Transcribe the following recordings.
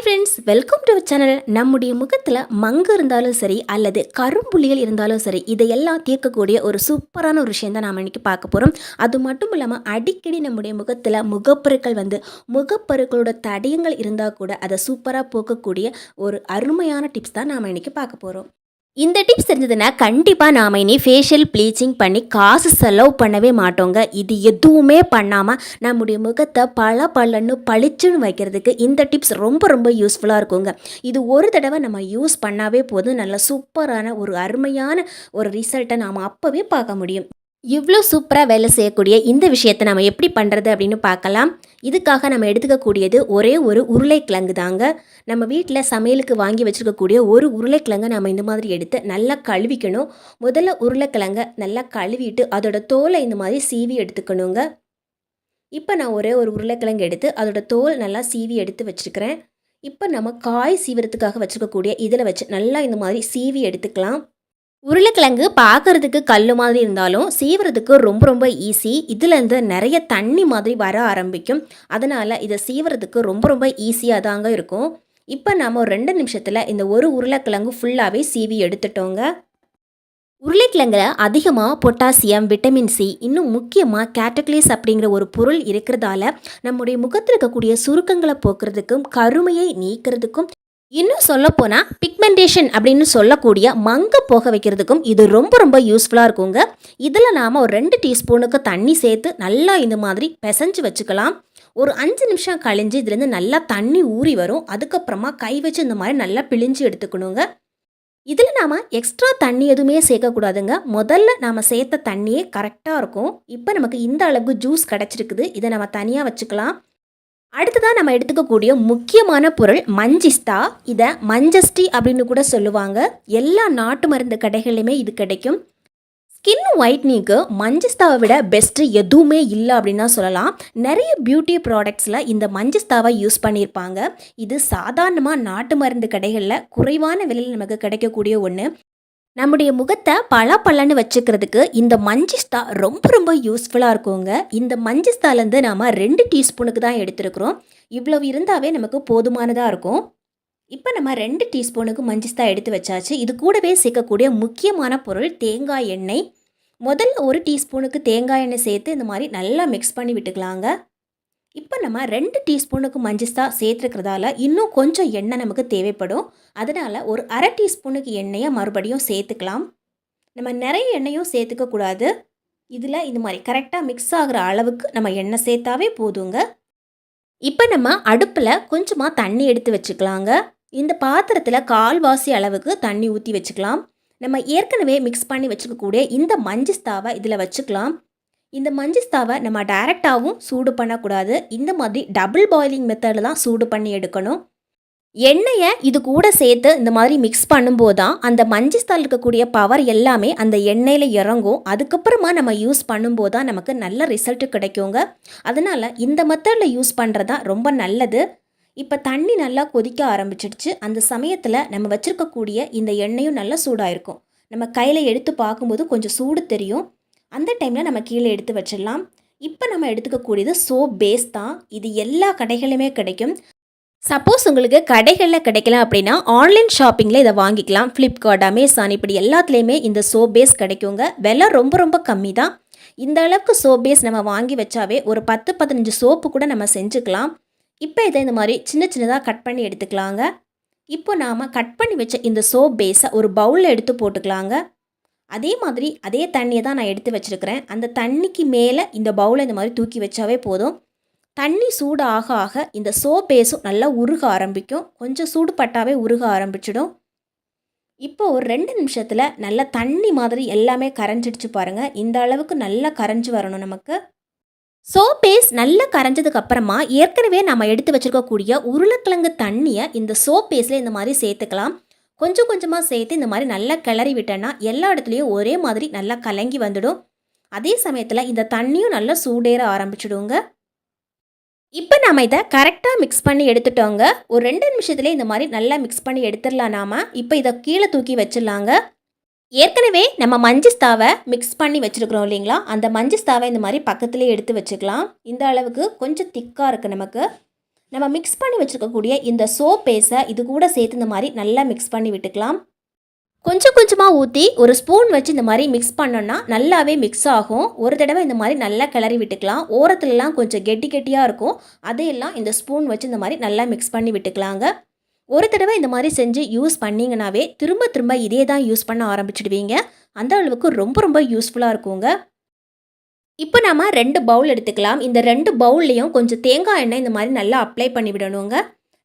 Hi friends welcome to channel நம்முடைய முகத்தில் மங்கு இருந்தாலும் சரி அல்லது கரும்புள்ளிகள் இருந்தாலும் சரி இதையெல்லாம் தீர்க்கக்கூடிய ஒரு சூப்பரான ஒரு விஷயம் தான் நாம் இன்றைக்கி பார்க்க போகிறோம் அது மட்டும் இல்லாமல் அடிக்கடி நம்முடைய முகத்தில் முகப்பருக்கள் வந்து முகப்பருக்களோட தடயங்கள் இருந்தால் கூட அதை சூப்பராக போக்கக்கூடிய ஒரு அருமையான டிப்ஸ் தான் நாம் இன்னைக்கு பார்க்க போகிறோம் இந்த டிப்ஸ் தெரிஞ்சதுன்னா கண்டிப்பாக நாம் இனி ஃபேஷியல் ப்ளீச்சிங் பண்ணி காசு செலவு பண்ணவே மாட்டோங்க. இது எதுவுமே பண்ணாமல் நம்முடைய முகத்தை பல பலன்னு பளிச்சுன்னு வைக்கிறதுக்கு இந்த டிப்ஸ் ரொம்ப ரொம்ப யூஸ்ஃபுல்லாக இருக்குங்க. இது ஒரு தடவை நம்ம யூஸ் பண்ணாவே போதும். நல்ல சூப்பரான ஒரு அருமையான ஒரு ரிசல்ட்டை நாம் அப்போவே பார்க்க முடியும். இவ்வளோ சூப்பராக வேலை செய்யக்கூடிய இந்த விஷயத்தை நம்ம எப்படி பண்ணுறது அப்படின்னு பார்க்கலாம். இதுக்காக நம்ம எடுத்துக்கக்கூடியது ஒரே ஒரு உருளைக்கிழங்கு தாங்க. நம்ம வீட்டில் சமையலுக்கு வாங்கி வச்சுருக்கக்கூடிய ஒரு உருளைக்கிழங்கை நம்ம இந்த மாதிரி எடுத்து நல்லா கழுவிக்கணும். முதல்ல உருளைக்கிழங்கை நல்லா கழுவிட்டு அதோட தோலை இந்த மாதிரி சீவி எடுத்துக்கணுங்க. இப்போ நான் ஒரே ஒரு உருளைக்கிழங்கு எடுத்து அதோட தோல் நல்லா சீவி எடுத்து வச்சுருக்கிறேன். இப்போ நம்ம காய் சீவிறதுக்காக வச்சுருக்கக்கூடிய இதில் வச்சு நல்லா இந்த மாதிரி சீவி எடுத்துக்கலாம். உருளைக்கிழங்கு பார்க்கறதுக்கு கல் மாதிரி இருந்தாலும் சீவறதுக்கு ரொம்ப ரொம்ப ஈஸி இதுலேருந்து நிறைய தண்ணி மாதிரி வர ஆரம்பிக்கும். அதனால் இதை சீவறதுக்கு ரொம்ப ரொம்ப ஈஸியாக தாங்க இருக்கும். இப்போ நம்ம ரெண்டு நிமிஷத்தில் இந்த ஒரு உருளைக்கிழங்கு ஃபுல்லாகவே சீவி எடுத்துட்டோங்க. உருளைக்கிழங்குல அதிகமாக பொட்டாசியம் விட்டமின் சி இன்னும் முக்கியமாக கேட்டக்லீஸ் அப்படிங்கிற ஒரு பொருள் இருக்கிறதால நம்முடைய முகத்தில் இருக்கக்கூடிய சுருக்கங்களை போக்குறதுக்கும் கருமையை நீக்கிறதுக்கும் இன்னும் சொல்லப்போனால் பிக்மெண்டேஷன் அப்படின்னு சொல்லக்கூடிய மங்க போக வைக்கிறதுக்கும் இது ரொம்ப ரொம்ப யூஸ்ஃபுல்லாக இருக்குங்க. இதில் நாம் ஒரு ரெண்டு டீஸ்பூனுக்கு தண்ணி சேர்த்து நல்லா இந்த மாதிரி பிசைஞ்சு வச்சுக்கலாம். ஒரு அஞ்சு நிமிஷம் கழிஞ்சு இதுலேருந்து நல்லா தண்ணி ஊறி வரும். அதுக்கப்புறமா கை வச்சு இந்த மாதிரி நல்லா பிழிஞ்சு எடுத்துக்கணுங்க. இதில் நாம் எக்ஸ்ட்ரா தண்ணி எதுவுமே சேர்க்கக்கூடாதுங்க. முதல்ல நாம் சேர்த்த தண்ணியே கரெக்டாக இருக்கும். இப்போ நமக்கு இந்த அளவுக்கு ஜூஸ் கிடச்சிருக்குது. இதை நம்ம தனியாக வச்சுக்கலாம். அடுத்ததாக நம்ம எடுத்துக்கக்கூடிய முக்கியமான பொருள் மஞ்சிஸ்தா. இதை மஞ்சஸ்டி அப்படின்னு கூட சொல்லுவாங்க. எல்லா நாட்டு மருந்து கடைகள்லையுமே இது கிடைக்கும். ஸ்கின் ஒயிட்னிங்க்கு மஞ்சஸ்தாவை விட பெஸ்ட்டு எதுவுமே இல்லை அப்படின்னு தான் சொல்லலாம். நிறைய பியூட்டி ப்ராடக்ட்ஸில் இந்த மஞ்சஸ்தாவை யூஸ் பண்ணியிருப்பாங்க. இது சாதாரணமாக நாட்டு மருந்து கடைகளில் குறைவான விலையில் நமக்கு கிடைக்கக்கூடிய ஒன்று நம்முடைய முகத்தை பல பலன்னு வச்சுக்கிறதுக்கு இந்த மஞ்சிஸ்தா ரொம்ப ரொம்ப யூஸ்ஃபுல்லாக இருக்குங்க. இந்த மஞ்சிஸ்தாலேருந்து நாம் ரெண்டு டீஸ்பூனுக்கு தான் எடுத்துருக்குறோம். இவ்வளவு இருந்தாவே நமக்கு போதுமானதாக இருக்கும். இப்போ நம்ம ரெண்டு டீஸ்பூனுக்கு மஞ்சிஸ்தா எடுத்து வச்சாச்சு. இது கூடவே சேர்க்கக்கூடிய முக்கியமான பொருள் தேங்காய் எண்ணெய். முதல்ல ஒரு டீஸ்பூனுக்கு தேங்காய் எண்ணெய் சேர்த்து இந்த மாதிரி நல்லா மிக்ஸ் பண்ணி விட்டுக்கலாங்க. இப்போ நம்ம ரெண்டு டீஸ்பூனுக்கு மஞ்சஸ்தா சேர்த்துருக்கிறதால இன்னும் கொஞ்சம் எண்ணெய் நமக்கு தேவைப்படும். அதனால் ஒரு அரை டீஸ்பூனுக்கு எண்ணெயை மறுபடியும் சேர்த்துக்கலாம். நம்ம நிறைய எண்ணெயும் சேர்த்துக்க கூடாது. இதில் இந்த மாதிரி கரெக்டாக மிக்ஸ் ஆகிற அளவுக்கு நம்ம எண்ணெய் சேர்த்தாவே போதுங்க. இப்போ நம்ம அடுப்பில் கொஞ்சமாக தண்ணி எடுத்து வச்சுக்கலாங்க. இந்த பாத்திரத்தில் கால்வாசி அளவுக்கு தண்ணி ஊற்றி வச்சுக்கலாம். நம்ம ஏற்கனவே மிக்ஸ் பண்ணி வச்சுக்கக்கூடிய இந்த மஞ்சஸ்தாவை இதில் வச்சுக்கலாம். இந்த மஞ்சிஸ்தாவை நம்ம டைரெக்டாகவும் சூடு பண்ணக்கூடாது. இந்த மாதிரி டபுள் பாயிலிங் மெத்தடில் தான் சூடு பண்ணி எடுக்கணும். எண்ணெயை இது கூட சேர்த்து இந்த மாதிரி மிக்ஸ் பண்ணும்போது தான் அந்த மஞ்சிஸ்தால் இருக்கக்கூடிய பவர் எல்லாமே அந்த எண்ணெயில் இறங்கும். அதுக்கப்புறமா நம்ம யூஸ் பண்ணும்போது தான் நமக்கு நல்ல ரிசல்ட் கிடைக்குங்க. அதனால் இந்த மெத்தடில் யூஸ் பண்ணுறது தான் ரொம்ப நல்லது. இப்போ தண்ணி நல்லா கொதிக்க ஆரம்பிச்சிடுச்சு. அந்த சமயத்தில் நம்ம வச்சுருக்கக்கூடிய இந்த எண்ணெயும் நல்லா சூடாக இருக்கும் நம்ம கையில் எடுத்து பார்க்கும்போது கொஞ்சம் சூடு தெரியும். அந்த டைமில் நம்ம கீழே எடுத்து வச்சிடலாம். இப்போ நம்ம எடுத்துக்கக்கூடியது சோப் பேஸ் தான். இது எல்லா கடைகளிலுமே கிடைக்கும். சப்போஸ் உங்களுக்கு கடைகளில் கிடைக்கல அப்படின்னா ஆன்லைன் ஷாப்பிங்கில் இதை வாங்கிக்கலாம். ஃப்ளிப்கார்ட் அமேசான் இப்படி எல்லாத்துலேயுமே இந்த சோப் பேஸ் கிடைக்குங்க. விலை ரொம்ப ரொம்ப கம்மி தான் இந்த அளவுக்கு சோப் பேஸ் நம்ம வாங்கி வச்சாவே ஒரு பத்து பதினஞ்சு சோப்பு கூட நம்ம செஞ்சுக்கலாம். இப்போ இதை இந்த மாதிரி சின்ன சின்னதாக கட் பண்ணி எடுத்துக்கலாங்க. இப்போ நாம் கட் பண்ணி வச்ச இந்த சோப் பேஸை ஒரு பவுலில் எடுத்து போட்டுக்கலாங்க. அதே மாதிரி அதே தண்ணியை தான் நான் எடுத்து வச்சுருக்கிறேன். அந்த தண்ணிக்கு மேலே இந்த பவுலை இந்த மாதிரி தூக்கி வச்சாவே போதும். தண்ணி சூடு ஆக ஆக இந்த சோப் பேஸும் நல்லா உருக ஆரம்பிக்கும். கொஞ்சம் சூடு பட்டாவே உருக ஆரம்பிச்சிடும். இப்போ ஒரு ரெண்டு நிமிஷத்தில் நல்லா தண்ணி மாதிரி எல்லாமே கரைஞ்சிடுச்சு பாருங்கள் இந்த அளவுக்கு நல்லா கரைஞ்சி வரணும் நமக்கு. சோப் பேஸ் நல்லா கரைஞ்சதுக்கு அப்புறமா ஏற்கனவே நம்ம எடுத்து வச்சிருக்கக்கூடிய உருளைக்கிழங்கு தண்ணியை இந்த சோப் பேஸில் இந்த மாதிரி சேர்த்துக்கலாம். கொஞ்சம் கொஞ்சமாக சேர்த்து இந்த மாதிரி நல்லா கிளறி விட்டேன்னா எல்லா இடத்துலையும் ஒரே மாதிரி நல்லா கலங்கி வந்துடும். அதே சமயத்தில் இந்த தண்ணியும் நல்லா சூடேற ஆரம்பிச்சிடுங்க. இப்போ நம்ம இதை கரெக்டாக மிக்ஸ் பண்ணி எடுத்துட்டோங்க. ஒரு ரெண்டு நிமிஷத்துலேயே இந்த மாதிரி நல்லா மிக்ஸ் பண்ணி எடுத்துடலாம் நாம. இப்போ இதை கீழே தூக்கி வச்சிடலாங்க. ஏற்கனவே நம்ம மஞ்சிஸ்தாவை மிக்ஸ் பண்ணி வச்சுருக்குறோம் இல்லைங்களா? அந்த மஞ்சிஸ்தாவை இந்த மாதிரி பக்கத்துலேயே எடுத்து வச்சுக்கலாம். இந்த அளவுக்கு கொஞ்சம் திக்காக இருக்குது நமக்கு. நம்ம மிக்ஸ் பண்ணி வச்சுருக்கக்கூடிய இந்த சோப் பேஸை இது கூட சேர்த்து இந்த மாதிரி நல்லா மிக்ஸ் பண்ணி விட்டுக்கலாம். கொஞ்சம் கொஞ்சமாக ஊற்றி ஒரு ஸ்பூன் வச்சு இந்த மாதிரி மிக்ஸ் பண்ணோன்னா நல்லாவே மிக்ஸ் ஆகும். ஒரு தடவை இந்த மாதிரி நல்லா கிளறி விட்டுக்கலாம். ஓரத்துலலாம் கொஞ்சம் கெட்டி கெட்டியாக இருக்கும். அதையெல்லாம் இந்த ஸ்பூன் வச்சு இந்த மாதிரி நல்லா மிக்ஸ் பண்ணி விட்டுக்கலாங்க. ஒரு தடவை இந்த மாதிரி செஞ்சு யூஸ் பண்ணிங்கனாவே திரும்ப திரும்ப இதே தான் யூஸ் பண்ண ஆரம்பிச்சிடுவீங்க. அந்த அளவுக்கு ரொம்ப ரொம்ப யூஸ்ஃபுல்லாக இருக்குங்க. இப்போ நம்ம ரெண்டு பவுல் எடுத்துக்கலாம். இந்த ரெண்டு பவுல்லையும் கொஞ்சம் தேங்காய் எண்ணெய் இந்த மாதிரி நல்லா அப்ளை பண்ணி விடணுங்க.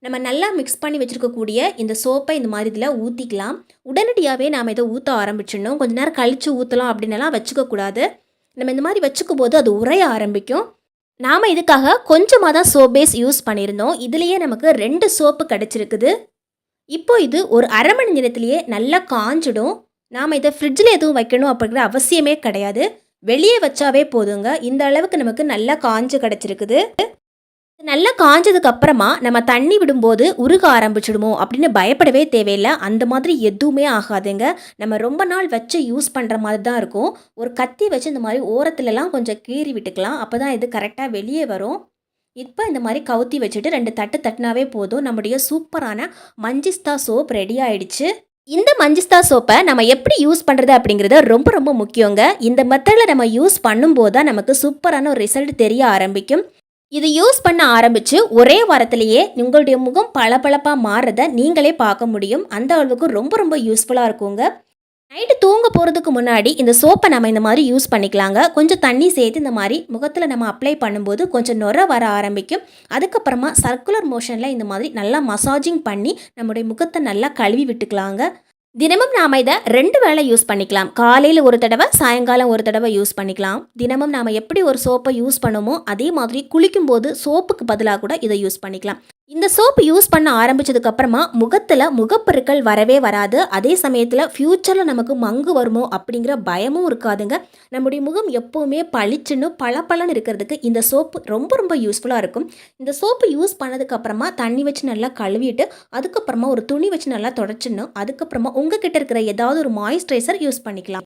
நம்ம நல்லா மிக்ஸ் பண்ணி வச்சுருக்கக்கூடிய இந்த சோப்பை இந்த மாதிரி இதில் ஊற்றிக்கலாம் உடனடியாகவே நாம் இதை ஊற்ற ஆரம்பிச்சிடணும். கொஞ்ச நேரம் கழித்து ஊற்றலாம் அப்படின்னலாம் வச்சுக்கக்கூடாது நம்ம இந்த மாதிரி வச்சுக்கும் போது அது உரைய ஆரம்பிக்கும். நாம் இதுக்காக கொஞ்சமாக தான் சோப் பேஸ் யூஸ் பண்ணியிருந்தோம். இதுலேயே நமக்கு ரெண்டு சோப்பு கிடச்சிருக்குது. இப்போ இது ஒரு அரை மணி நேரத்திலேயே நல்லா காஞ்சிடும். நாம் இதை ஃப்ரிட்ஜில் எதுவும் வைக்கணும் அப்படிங்கிற அவசியமே கிடையாது. வெளியே வச்சாவே போதுங்க. இந்த அளவுக்கு நமக்கு நல்லா காஞ்சு கிடச்சிருக்குது. நல்லா காஞ்சதுக்கு அப்புறமா நம்ம தண்ணி விடும்போது உருக ஆரம்பிச்சிடுமோ அப்படின்னு பயப்படவே தேவையில்லை. அந்த மாதிரி எதுவுமே ஆகாதுங்க. நம்ம ரொம்ப நாள் வச்சு யூஸ் பண்ணுற மாதிரி தான் இருக்கும். ஒரு கத்தி வச்சு இந்த மாதிரி ஓரத்துலலாம் கொஞ்சம் கீறி விட்டுக்கலாம். அப்போ தான் இது கரெக்டாக வெளியே வரும். இப்போ இந்த மாதிரி கவுத்தி வச்சுட்டு ரெண்டு தட்டு தட்டினாவே போதும். நம்முடைய சூப்பரான மஞ்சிஸ்தா சோப் ரெடி ஆயிடுச்சு. இந்த மஞ்சிஸ்தா சோப்பை நம்ம எப்படி யூஸ் பண்ணுறது அப்படிங்கிறது ரொம்ப ரொம்ப முக்கியங்க. இந்த மெத்தடில் நம்ம யூஸ் பண்ணும்போது தான் நமக்கு சூப்பரான ஒரு ரிசல்ட் தெரிய ஆரம்பிக்கும். இது யூஸ் பண்ண ஆரம்பித்து ஒரே வாரத்திலேயே உங்களுடைய முகம் பளபளப்பாக மாறுறத நீங்களே பார்க்க முடியும். அந்த அளவுக்கு ரொம்ப ரொம்ப யூஸ்ஃபுல்லாக இருக்குங்க. நைட்டு தூங்க போகிறதுக்கு முன்னாடி இந்த சோப்பை நம்ம இந்த மாதிரி யூஸ் பண்ணிக்கலாங்க. கொஞ்சம் தண்ணி சேர்த்து இந்த மாதிரி முகத்தில் நம்ம அப்ளை பண்ணும்போது கொஞ்சம் நுர வர ஆரம்பிக்கும். அதுக்கப்புறமா சர்க்குலர் மோஷனில் இந்த மாதிரி நல்லா மசாஜிங் பண்ணி நம்முடைய முகத்தை நல்லா கழுவி விட்டுக்கலாங்க. தினமும் நாம் இதை ரெண்டு வேளை யூஸ் பண்ணிக்கலாம். காலையில் ஒரு தடவை சாயங்காலம் ஒரு தடவை யூஸ் பண்ணிக்கலாம். தினமும் நாம் எப்படி ஒரு சோப்பை யூஸ் பண்ணுமோ அதே மாதிரி குளிக்கும்போது சோப்புக்கு பதிலாக கூட இதை யூஸ் பண்ணிக்கலாம். இந்த சோப்பு யூஸ் பண்ண ஆரம்பிச்சதுக்கு அப்புறமா முகத்தில் முகப்பெருக்கள் வரவே வராது. அதே சமயத்தில் ஃப்யூச்சரில் நமக்கு மங்கு வருமோ அப்படிங்கிற பயமும் இருக்காதுங்க. நம்முடைய முகம் எப்போவுமே பளிச்சுன்னு பளபளன்னு இருக்கிறதுக்கு இந்த சோப்பு ரொம்ப ரொம்ப யூஸ்ஃபுல்லாக இருக்கும். இந்த சோப்பு யூஸ் பண்ணதுக்கு அப்புறமா தண்ணி வச்சு நல்லா கழுவிட்டு அதுக்கப்புறமா ஒரு துணி வச்சு நல்லா தொடச்சிடணும். அதுக்கப்புறமா உங்ககிட்ட இருக்கிற ஏதாவது ஒரு மாய்ஸ்சரைசர் யூஸ் பண்ணிக்கலாம்.